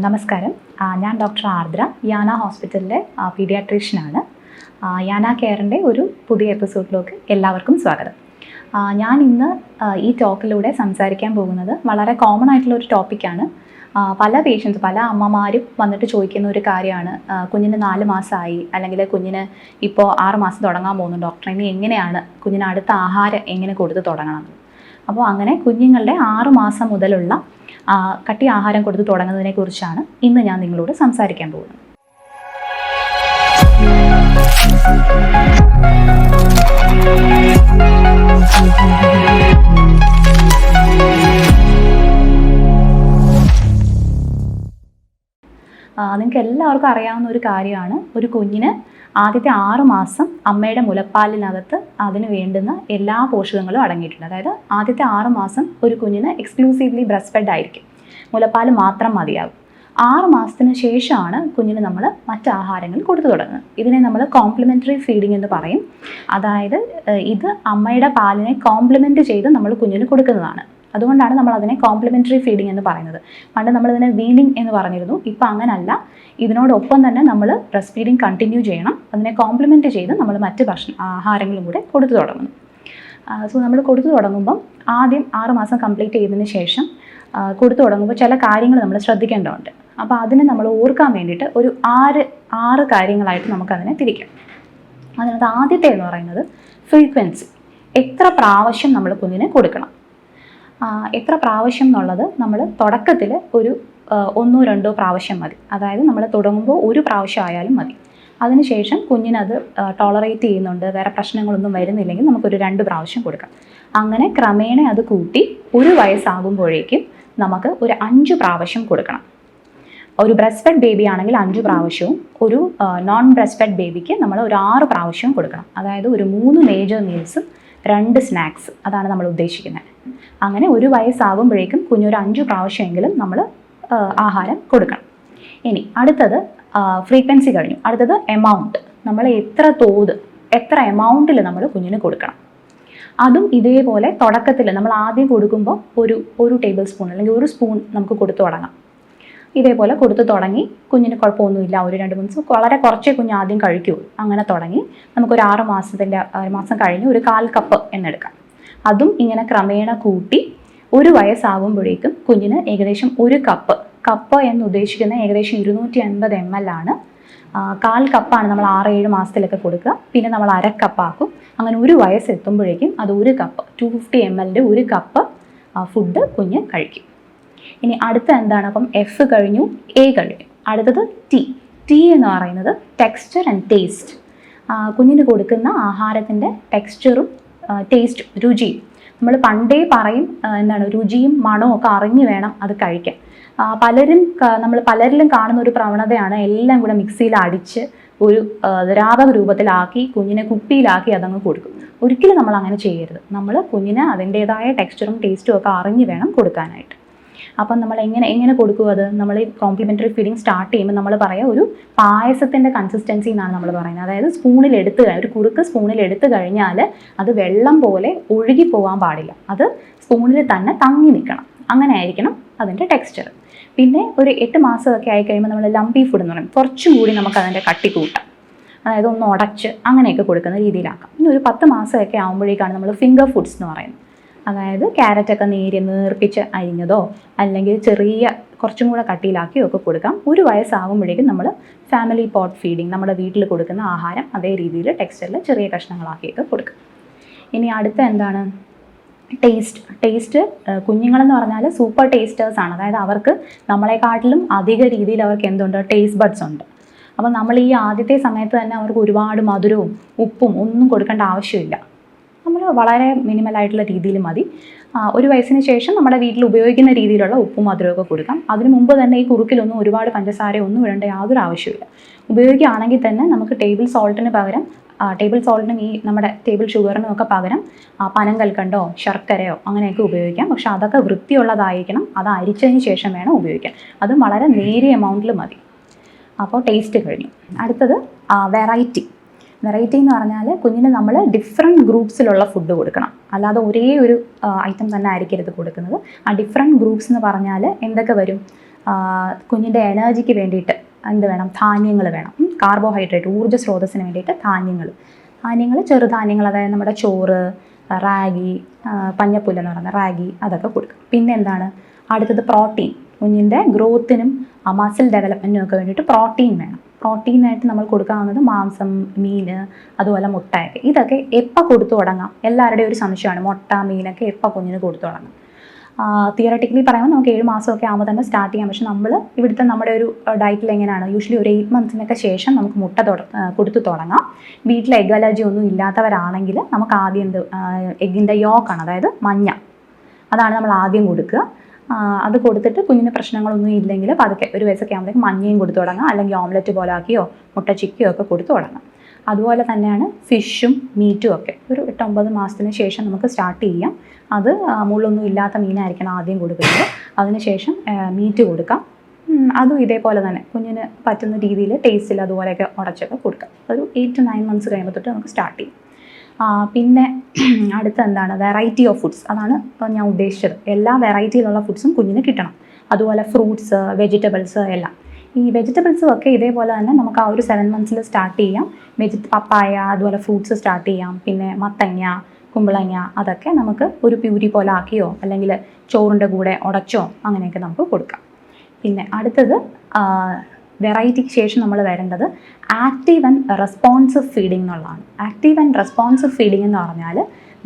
നമസ്കാരം. ഞാൻ ഡോക്ടർ ആർദ്ര. യാന ഹോസ്പിറ്റലിലെ പീഡിയാട്രീഷ്യനാണ്. യാന കെയറിന്റെ ഒരു പുതിയ എപ്പിസോഡിലേക്ക് എല്ലാവർക്കും സ്വാഗതം. ഞാൻ ഇന്ന് ഈ ടോക്കിലൂടെ സംസാരിക്കാൻ പോകുന്നത് വളരെ കോമൺ ആയിട്ടുള്ള ഒരു ടോപ്പിക്കാണ് പല പേഷ്യൻസ് പല അമ്മമാരും വന്നിട്ട് ചോദിക്കുന്ന ഒരു കാര്യമാണ്. കുഞ്ഞിന് നാല് മാസമായി അല്ലെങ്കിൽ കുഞ്ഞിന് ഇപ്പോൾ ആറ് മാസം തുടങ്ങാൻ പോകുന്നു ഡോക്ടർ ഇനി എങ്ങനെയാണ് കുഞ്ഞിന് അടുത്ത ആഹാരം എങ്ങനെ കൊടുത്ത് തുടങ്ങണം അപ്പോൾ അങ്ങനെ കുഞ്ഞുങ്ങളുടെ ആറ് മാസം മുതലുള്ള കട്ടി ആഹാരം കൊടുത്ത് തുടങ്ങുന്നതിനെ കുറിച്ചാണ് ഇന്ന് ഞാൻ നിങ്ങളോട് സംസാരിക്കാൻ പോകുന്നത്. നിങ്ങൾക്ക് എല്ലാവർക്കും അറിയാവുന്ന ഒരു കാര്യമാണ്. ഒരു കുഞ്ഞിന് ആദ്യത്തെ ആറ് മാസം അമ്മയുടെ മുലപ്പാലിനകത്ത് അതിന് വേണ്ടുന്ന എല്ലാ പോഷകങ്ങളും അടങ്ങിയിട്ടുണ്ട്. അതായത് ആദ്യത്തെ ആറ് മാസം ഒരു കുഞ്ഞിന് എക്സ്ക്ലൂസീവ്ലി ബ്രസ്റ്റ് ഫെഡ് ആയിരിക്കും. മുലപ്പാൽ മാത്രം മതിയാകും. ആറ് മാസത്തിന് ശേഷമാണ് കുഞ്ഞിന് നമ്മൾ മറ്റ് ആഹാരങ്ങൾ കൊടുത്തു തുടങ്ങുന്നത്. ഇതിനെ നമ്മൾ കോംപ്ലിമെന്ററി ഫീഡിംഗ് എന്ന് പറയും. അതായത് ഇത് അമ്മയുടെ പാലിനെ കോംപ്ലിമെന്റ് ചെയ്ത് നമ്മൾ കുഞ്ഞിന് കൊടുക്കുന്നതാണ്. അതുകൊണ്ടാണ് നമ്മൾ അതിനെ കോംപ്ലിമെന്ററി ഫീഡിംഗ് എന്ന് പറയുന്നത്. പണ്ട് നമ്മളിതിനെ വീണിങ് എന്ന് പറഞ്ഞിരുന്നു. ഇപ്പം അങ്ങനല്ല. ഇതിനോടൊപ്പം തന്നെ നമ്മൾ ബ്രസ്റ്റ് ഫീഡിംഗ് കണ്ടിന്യൂ ചെയ്യണം. അതിനെ കോംപ്ലിമെന്റ് ചെയ്ത് നമ്മൾ മറ്റ് ഭക്ഷണ ആഹാരങ്ങളും കൂടെ കൊടുത്തു തുടങ്ങുന്നു. സോ നമ്മൾ കൊടുത്തു തുടങ്ങുമ്പം ആദ്യം ആറുമാസം കംപ്ലീറ്റ് ചെയ്തതിന് ശേഷം കൊടുത്തു തുടങ്ങുമ്പോൾ ചില കാര്യങ്ങൾ നമ്മൾ ശ്രദ്ധിക്കേണ്ടതുണ്ട്. അപ്പോൾ അതിനെ നമ്മൾ ഓർക്കാൻ വേണ്ടിയിട്ട് ഒരു ആറ് ആറ് കാര്യങ്ങളായിട്ട് നമുക്കതിനെ തിരിക്കാം. അതിനകത്ത് ആദ്യത്തെ എന്ന് പറയുന്നത് ഫ്രീക്വൻസി എത്ര പ്രാവശ്യം നമ്മൾ കുഞ്ഞിനെ കൊടുക്കണം? എത്ര പ്രാവശ്യം എന്നുള്ളത് നമ്മൾ തുടക്കത്തിൽ ഒരു ഒന്നോ രണ്ടോ പ്രാവശ്യം മതി. അതായത് നമ്മൾ തുടങ്ങുമ്പോൾ ഒരു പ്രാവശ്യം ആയാലും മതി. അതിനുശേഷം കുഞ്ഞിനത് ടോളറേറ്റ് ചെയ്യുന്നുണ്ട് വേറെ പ്രശ്നങ്ങളൊന്നും വരുന്നില്ലെങ്കിൽ നമുക്കൊരു രണ്ട് പ്രാവശ്യം കൊടുക്കാം. അങ്ങനെ ക്രമേണ അത് കൂട്ടി ഒരു വയസ്സാകുമ്പോഴേക്കും നമുക്ക് ഒരു അഞ്ച് പ്രാവശ്യം കൊടുക്കണം. ഒരു ബ്രസ്റ്റ് ബേബി ആണെങ്കിൽ അഞ്ച് പ്രാവശ്യവും ഒരു നോൺ ബ്രസ്റ്റ് ബേബിക്ക് നമ്മൾ ഒരു ആറ് പ്രാവശ്യവും കൊടുക്കണം. അതായത് ഒരു മൂന്ന് മേജർ മീൽസും രണ്ട് സ്നാക്സ്. അതാണ് നമ്മൾ ഉദ്ദേശിക്കുന്നത്. അങ്ങനെ ഒരു വയസ്സാകുമ്പോഴേക്കും കുഞ്ഞൊരു അഞ്ച് പ്രാവശ്യമെങ്കിലും നമ്മൾ ആഹാരം കൊടുക്കണം. ഇനി അടുത്തത് ഫ്രീക്വൻസി കഴിഞ്ഞു. അടുത്തത് എമൗണ്ട് നമ്മൾ എത്ര തോത് എത്ര എമൗണ്ടിൽ നമ്മൾ കുഞ്ഞിന് കൊടുക്കണം. അതും ഇതേപോലെ തുടക്കത്തിൽ നമ്മൾ ആദ്യം കൊടുക്കുമ്പോൾ ഒരു ഒരു ടേബിൾ സ്പൂൺ അല്ലെങ്കിൽ ഒരു സ്പൂൺ നമുക്ക് കൊടുത്തു തുടങ്ങാം. ഇതേപോലെ കൊടുത്തു തുടങ്ങി കുഞ്ഞിന് കുഴപ്പമൊന്നുമില്ല. ഒരു രണ്ട് മൂന്ന് ദിവസം വളരെ കുറച്ചേ കുഞ്ഞ് ആദ്യം കഴിക്കുകയുള്ളൂ അങ്ങനെ തുടങ്ങി നമുക്കൊരു ആറ് മാസത്തിന്റെ ആറ് മാസം കഴിഞ്ഞ് ഒരു കാൽ കപ്പ് എന്നെടുക്കാം. അതും ഇങ്ങനെ ക്രമേണ കൂട്ടി ഒരു വയസ്സാകുമ്പോഴേക്കും കുഞ്ഞിന് ഏകദേശം ഒരു കപ്പ് കപ്പ് എന്ന് ഉദ്ദേശിക്കുന്ന ഏകദേശം ഇരുന്നൂറ്റി അൻപത് എം എൽ ആണ് കാൽ കപ്പാണ് നമ്മൾ ആറ് ഏഴ് മാസത്തിലൊക്കെ കൊടുക്കുക. പിന്നെ നമ്മൾ അര കപ്പാക്കും അങ്ങനെ ഒരു വയസ്സെത്തുമ്പോഴേക്കും അത് ഒരു കപ്പ് ടു ഫിഫ്റ്റി എം എല്ലിന്റെ ഒരു കപ്പ് ഫുഡ് കുഞ്ഞ് കഴിക്കും. ഇനി അടുത്ത എന്താണ്? അപ്പം എഫ് കഴിഞ്ഞു എ കഴിഞ്ഞു. അടുത്തത് ടി ടി എന്ന് പറയുന്നത് ടെക്സ്ചർ ആൻഡ് ടേസ്റ്റ് കുഞ്ഞിന് കൊടുക്കുന്ന ആഹാരത്തിന്റെ ടെക്സ്ചറും ടേസ്റ്റും രുചി. നമ്മൾ പണ്ടേ പറയും എന്താണ് രുചിയും മണവും ഒക്കെ അറിഞ്ഞു വേണം അത് കഴിക്കാൻ. പലരും നമ്മൾ പലരിലും കാണുന്ന ഒരു പ്രവണതയാണ് എല്ലാം കൂടെ മിക്സിയിൽ അടിച്ച് ഒരു ദ്രാവക രൂപത്തിലാക്കി കുഞ്ഞിനെ കുപ്പിയിലാക്കി അതങ്ങ് കൊടുക്കും. ഒരിക്കലും നമ്മൾ അങ്ങനെ ചെയ്യരുത്. നമ്മൾ കുഞ്ഞിന് അതിന്റേതായ ടെക്സ്ചറും ടേസ്റ്റും ഒക്കെ അറിഞ്ഞു വേണം കൊടുക്കാനായിട്ട്. അപ്പം നമ്മൾ എങ്ങനെ എങ്ങനെ കൊടുക്കും അത്? നമ്മൾ ഈ കോംപ്ലിമെന്ററി ഫീഡിങ് സ്റ്റാർട്ട് ചെയ്യുമ്പോൾ നമ്മൾ പറയുക ഒരു പായസത്തിന്റെ കൺസിസ്റ്റൻസി എന്നാണ് നമ്മൾ പറയുന്നത്. അതായത് സ്പൂണിൽ എടുത്ത് ഒരു കുറുക്ക് സ്പൂണിൽ എടുത്തു കഴിഞ്ഞാൽ അത് വെള്ളം പോലെ ഒഴുകി പോകാൻ പാടില്ല. അത് സ്പൂണിൽ തന്നെ തങ്ങി നിൽക്കണം. അങ്ങനെ ആയിരിക്കണം അതിന്റെ ടെക്സ്ചർ പിന്നെ ഒരു എട്ട് മാസമൊക്കെ ആയി കഴിയുമ്പോൾ നമ്മൾ ലംബി ഫുഡ് എന്ന് പറയും. കുറച്ചും കൂടി നമുക്ക് അതിന്റെ കട്ടി കൂട്ടാം അതായത് ഒന്ന് ഉടച്ച് അങ്ങനെയൊക്കെ കൊടുക്കുന്ന രീതിയിലാക്കാം. പിന്നെ ഒരു പത്ത് മാസമൊക്കെ ആകുമ്പോഴേക്കാണ് നമ്മൾ ഫിംഗർ ഫുഡ്സ് എന്ന് പറയുന്നത്. അതായത് ക്യാരറ്റൊക്കെ നേരി നേർപ്പിച്ച് അരിഞ്ഞതോ അല്ലെങ്കിൽ ചെറിയ കുറച്ചും കൂടെ കട്ടിയിലാക്കിയോ ഒക്കെ കൊടുക്കാം. ഒരു വയസ്സാകുമ്പോഴേക്കും നമ്മൾ ഫാമിലി പോട്ട് ഫീഡിങ് നമ്മുടെ വീട്ടിൽ കൊടുക്കുന്ന ആഹാരം അതേ രീതിയിൽ ടെക്സ്റ്ററിൽ ചെറിയ കഷ്ണങ്ങളാക്കിയൊക്കെ കൊടുക്കാം. ഇനി അടുത്ത എന്താണ്? ടേസ്റ്റ് ടേസ്റ്റ് കുഞ്ഞുങ്ങളെന്ന് പറഞ്ഞാൽ സൂപ്പർ ടേസ്റ്റേഴ്സ് ആണ്. അതായത് അവർക്ക് നമ്മളെക്കാട്ടിലും അധിക രീതിയിൽ അവർക്ക് എന്തുണ്ട്? ടേസ്റ്റ് ബഡ്സ് ഉണ്ട്. അപ്പോൾ നമ്മൾ ഈ ആദ്യത്തെ സമയത്ത് തന്നെ അവർക്ക് ഒരുപാട് മധുരവും ഉപ്പും ഒന്നും കൊടുക്കേണ്ട ആവശ്യമില്ല. വളരെ മിനിമൽ ആയിട്ടുള്ള രീതിയിൽ മതി. ഒരു വയസ്സിന് ശേഷം നമ്മുടെ വീട്ടിൽ ഉപയോഗിക്കുന്ന രീതിയിലുള്ള ഉപ്പും മധുരമൊക്കെ കൊടുക്കാം. അതിനു മുമ്പ് തന്നെ ഈ കുറുക്കിലൊന്നും ഒരുപാട് പഞ്ചസാര ഒന്നും ഇടേണ്ട യാതൊരു ആവശ്യമില്ല ഉപയോഗിക്കുകയാണെങ്കിൽ തന്നെ നമുക്ക് ടേബിൾ സോൾട്ടിന് പകരം ടേബിൾ സോൾട്ടിനും ഈ നമ്മുടെ ടേബിൾ ഷുഗറിനും ഒക്കെ പകരം പനം കൽക്കണ്ടോ ശർക്കരയോ അങ്ങനെയൊക്കെ ഉപയോഗിക്കാം. പക്ഷെ അതൊക്കെ വൃത്തിയുള്ളതായിരിക്കണം. അത് അരിച്ചതിന് ശേഷം വേണം ഉപയോഗിക്കാൻ. അത് വളരെ നേരിയ എമൗണ്ടിൽ മതി. അപ്പോൾ ടേസ്റ്റ് കഴിഞ്ഞു. അടുത്തത് വെറൈറ്റി വെറൈറ്റി എന്ന് പറഞ്ഞാൽ കുഞ്ഞിന് നമ്മൾ ഡിഫറെന്റ് ഗ്രൂപ്പ്സിലുള്ള ഫുഡ് കൊടുക്കണം. അല്ലാതെ ഒരേ ഒരു ഐറ്റം തന്നെ ആയിരിക്കരുത് കൊടുക്കുന്നത്. ആ ഡിഫറെന്റ് ഗ്രൂപ്പ്സ് എന്ന് പറഞ്ഞാൽ എന്തൊക്കെ വരും? കുഞ്ഞിന്റെ എനർജിക്ക് വേണ്ടിയിട്ട് എന്ത് വേണം? ധാന്യങ്ങൾ വേണം. കാർബോഹൈഡ്രേറ്റ് ഊർജ സ്രോതസ്സിന് വേണ്ടിയിട്ട് ധാന്യങ്ങൾ. ധാന്യങ്ങൾ ചെറുധാന്യങ്ങൾ അതായത് നമ്മുടെ ചോറ് റാഗി പഞ്ഞപ്പുല്ല് എന്ന് പറയുന്ന റാഗി അതൊക്കെ കൊടുക്കും. പിന്നെ എന്താണ്? അടുത്തത് പ്രോട്ടീൻ കുഞ്ഞിന്റെ ഗ്രോത്തിനും മസിൽ ഡെവലപ്മെന്റിനും ഒക്കെ വേണ്ടിയിട്ട് പ്രോട്ടീൻ വേണം. പ്രോട്ടീനായിട്ട് നമ്മൾ കൊടുക്കാവുന്നത് മാംസം മീൻ അതുപോലെ മുട്ടയൊക്കെ. ഇതൊക്കെ എപ്പോൾ കൊടുത്തു തുടങ്ങാം? എല്ലാവരുടെയും ഒരു സംശയമാണ്. മുട്ട മീനൊക്കെ എപ്പോൾ കുഞ്ഞിന് കൊടുത്തു തുടങ്ങാം? തിയറട്ടിക്കലി പറയുമ്പോൾ നമുക്ക് ഏഴ് മാസമൊക്കെ ആകുമ്പോൾ തന്നെ സ്റ്റാർട്ട് ചെയ്യാം. പക്ഷെ നമ്മൾ ഇവിടുത്തെ നമ്മുടെ ഒരു ഡയറ്റിൽ എങ്ങനെയാണ്? യൂഷ്വലി ഒരു എയ്റ്റ് മന്ത്സിനൊക്കെ ശേഷം നമുക്ക് മുട്ട തുട കൊടുത്തു തുടങ്ങാം. വീട്ടിൽ എഗ് അലർജി ഒന്നും ഇല്ലാത്തവരാണെങ്കിൽ നമുക്ക് ആദ്യം എന്ത് എഗ്ഗിന്റെ യോക്കാണ് അതായത് മഞ്ഞ. അതാണ് നമ്മൾ ആദ്യം കൊടുക്കുക. അത് കൊടുത്തിട്ട് കുഞ്ഞിന് പ്രശ്നങ്ങളൊന്നും ഇല്ലെങ്കിൽ പതുക്കെ ഒരു വയസ്സൊക്കെ ആകുമ്പോഴേക്കും മഞ്ഞയും കൊടുത്തു തുടങ്ങാം. അല്ലെങ്കിൽ ഓംലെറ്റ് പോലെ ആക്കിയോ മുട്ട ചിക്കിയോ ഒക്കെ കൊടുത്തു തുടങ്ങാം. അതുപോലെ തന്നെയാണ് ഫിഷും മീറ്റും ഒക്കെ. ഒരു എട്ടൊമ്പത് മാസത്തിന് ശേഷം നമുക്ക് സ്റ്റാർട്ട് ചെയ്യാം. അത് മുള്ളൊന്നും ഇല്ലാത്ത മീനായിരിക്കണം ആദ്യം കൊടുക്കുന്നത്. അതിനുശേഷം മീറ്റ് കൊടുക്കാം. അതും ഇതേപോലെ തന്നെ. കുഞ്ഞിന് പറ്റുന്ന രീതിയിൽ ടേസ്റ്റിൽ അതുപോലെയൊക്കെ ഉടച്ചൊക്കെ കൊടുക്കാം. ഒരു എയ്റ്റ് ടു നയൻ മന്ത്സ് കഴിയുമ്പോൾ തൊട്ട് നമുക്ക് സ്റ്റാർട്ട് ചെയ്യും. പിന്നെ അടുത്ത എന്താണ് വെറൈറ്റി ഓഫ് ഫുഡ്സ് അതാണ് ഞാൻ ഉദ്ദേശിച്ചത്. എല്ലാ വെറൈറ്റിയിലുള്ള ഫുഡ്സും കുഞ്ഞിന് കിട്ടണം. അതുപോലെ ഫ്രൂട്ട്സ് വെജിറ്റബിൾസ് എല്ലാം. ഈ വെജിറ്റബിൾസും ഒക്കെ ഇതേപോലെ തന്നെ നമുക്ക് ആ ഒരു സെവൻ മന്ത്സിൽ സ്റ്റാർട്ട് ചെയ്യാം. വെജി പപ്പായ അതുപോലെ ഫ്രൂട്ട്സ് സ്റ്റാർട്ട് ചെയ്യാം. പിന്നെ മത്തങ്ങ കുമ്പളങ്ങ അതൊക്കെ നമുക്ക് ഒരു പ്യൂരി പോലെ ആക്കിയോ അല്ലെങ്കിൽ ചോറിന്റെ കൂടെ ഉടച്ചോ അങ്ങനെയൊക്കെ നമുക്ക് കൊടുക്കാം. പിന്നെ അടുത്തത് വെറൈറ്റിക്ക് ശേഷം നമ്മൾ വരേണ്ടത് ആക്റ്റീവ് ആൻഡ് റെസ്പോൺസീവ് ഫീഡിംഗ് എന്നുള്ളതാണ് ആക്റ്റീവ് ആൻഡ് റെസ്പോൺസീവ് ഫീഡിംഗ് എന്ന് പറഞ്ഞാൽ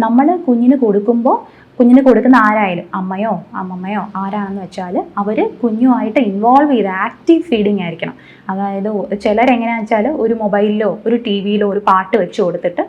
നമ്മൾ കുഞ്ഞിന് കൊടുക്കുമ്പോൾ കുഞ്ഞിന് കൊടുക്കുന്ന ആരായാലും അമ്മയോ അമ്മമ്മയോ ആരാണെന്ന് വെച്ചാൽ അവർ കുഞ്ഞുമായിട്ട് ഇൻവോൾവ് ചെയ്ത് ആക്റ്റീവ് ഫീഡിങ് ആയിരിക്കണം. അതായത് ചിലരെങ്ങനെയാണെന്ന് വെച്ചാൽ ഒരു മൊബൈലിലോ ഒരു ടി വിയിലോ ഒരു പാട്ട് വെച്ച് കൊടുത്തിട്ട്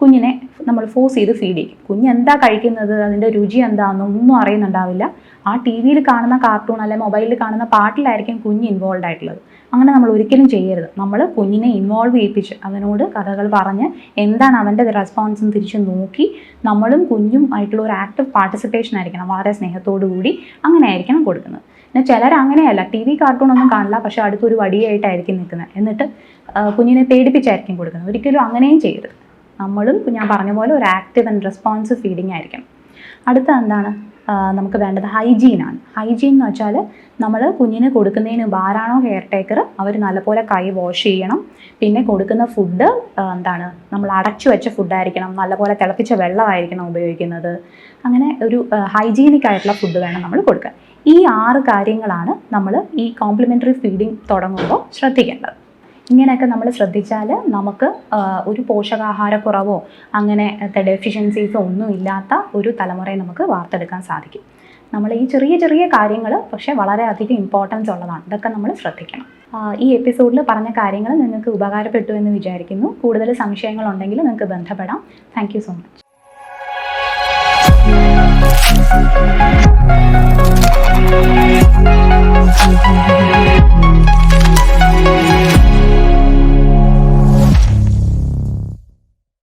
കുഞ്ഞിനെ നമ്മൾ ഫോഴ്സ് ചെയ്ത് ഫീഡ് ചെയ്യും. കുഞ്ഞ് എന്താ കഴിക്കുന്നത് അതിന്റെ രുചി എന്താണെന്നൊന്നും അറിയുന്നുണ്ടാവില്ല. ആ ടി വിയിൽ കാണുന്ന കാർട്ടൂൺ അല്ലെങ്കിൽ മൊബൈലിൽ കാണുന്ന പാട്ടിലായിരിക്കും കുഞ്ഞ് ഇൻവോൾവ് ആയിട്ടുള്ളത്. അങ്ങനെ നമ്മൾ ഒരിക്കലും ചെയ്യരുത്. നമ്മൾ കുഞ്ഞിനെ ഇൻവോൾവ് ചെയ്യിപ്പിച്ച് അവനോട് കഥകൾ പറഞ്ഞ് എന്താണ് അവന്റെ റെസ്പോൺസും തിരിച്ച് നോക്കി നമ്മളും കുഞ്ഞും ആയിട്ടുള്ള ഒരു ആക്റ്റീവ് പാർട്ടിസിപ്പേഷൻ ആയിരിക്കണം. വളരെ സ്നേഹത്തോടു കൂടി അങ്ങനെ ആയിരിക്കണം കൊടുക്കുന്നത്. പിന്നെ ചിലർ അങ്ങനെയല്ല ടി വി കാർട്ടൂൺ ഒന്നും കാണില്ല പക്ഷേ അടുത്തൊരു വടിയായിട്ടായിരിക്കും നിൽക്കുന്നത്. എന്നിട്ട് കുഞ്ഞിനെ പേടിപ്പിച്ചായിരിക്കും കൊടുക്കുന്നത്. ഒരിക്കലും അങ്ങനെയും ചെയ്യരുത്. നമ്മളും ഞാൻ പറഞ്ഞ പോലെ ഒരു ആക്റ്റീവ് ആൻഡ് റെസ്പോൺസീവ് ഫീഡിംഗ് ആയിരിക്കണം. അടുത്ത എന്താണ്? നമുക്ക് വേണ്ടത് ഹൈജീനാണ് ഹൈജീൻ എന്ന് വെച്ചാൽ നമ്മൾ കുഞ്ഞിന് കൊടുക്കുന്നതിന് ബാറാണോ കെയർ ടേക്കർ അവർ നല്ലപോലെ കൈ വാഷ് ചെയ്യണം. പിന്നെ കൊടുക്കുന്ന ഫുഡ് എന്താണ് നമ്മൾ അടച്ചു വെച്ച ഫുഡായിരിക്കണം നല്ലപോലെ തിളപ്പിച്ച വെള്ളമായിരിക്കണം ഉപയോഗിക്കുന്നത്. അങ്ങനെ ഒരു ഹൈജീനിക് ആയിട്ടുള്ള ഫുഡ് വേണം നമ്മൾ കൊടുക്കാൻ. ഈ ആറ് കാര്യങ്ങളാണ് നമ്മൾ ഈ കോംപ്ലിമെന്ററി ഫീഡിങ് തുടങ്ങുമ്പോൾ ശ്രദ്ധിക്കേണ്ടത്. ഇങ്ങനെയൊക്കെ നമ്മൾ ശ്രദ്ധിച്ചാൽ നമുക്ക് ഒരു പോഷകാഹാരക്കുറവോ അങ്ങനെ ഡെഫിഷ്യൻസീസോ ഒന്നും ഇല്ലാത്ത ഒരു തലമുറയെ നമുക്ക് വാർത്തെടുക്കാൻ സാധിക്കും. നമ്മൾ ഈ ചെറിയ ചെറിയ കാര്യങ്ങൾ പക്ഷേ വളരെയധികം ഇമ്പോർട്ടൻസ് ഉള്ളതാണ്. ഇതൊക്കെ നമ്മൾ ശ്രദ്ധിക്കണം. ഈ എപ്പിസോഡിൽ പറഞ്ഞ കാര്യങ്ങൾ നിങ്ങൾക്ക് ഉപകാരപ്പെട്ടു എന്ന് വിചാരിക്കുന്നു. കൂടുതൽ സംശയങ്ങളുണ്ടെങ്കിൽ നിങ്ങൾക്ക് ബന്ധപ്പെടാം. Thank so much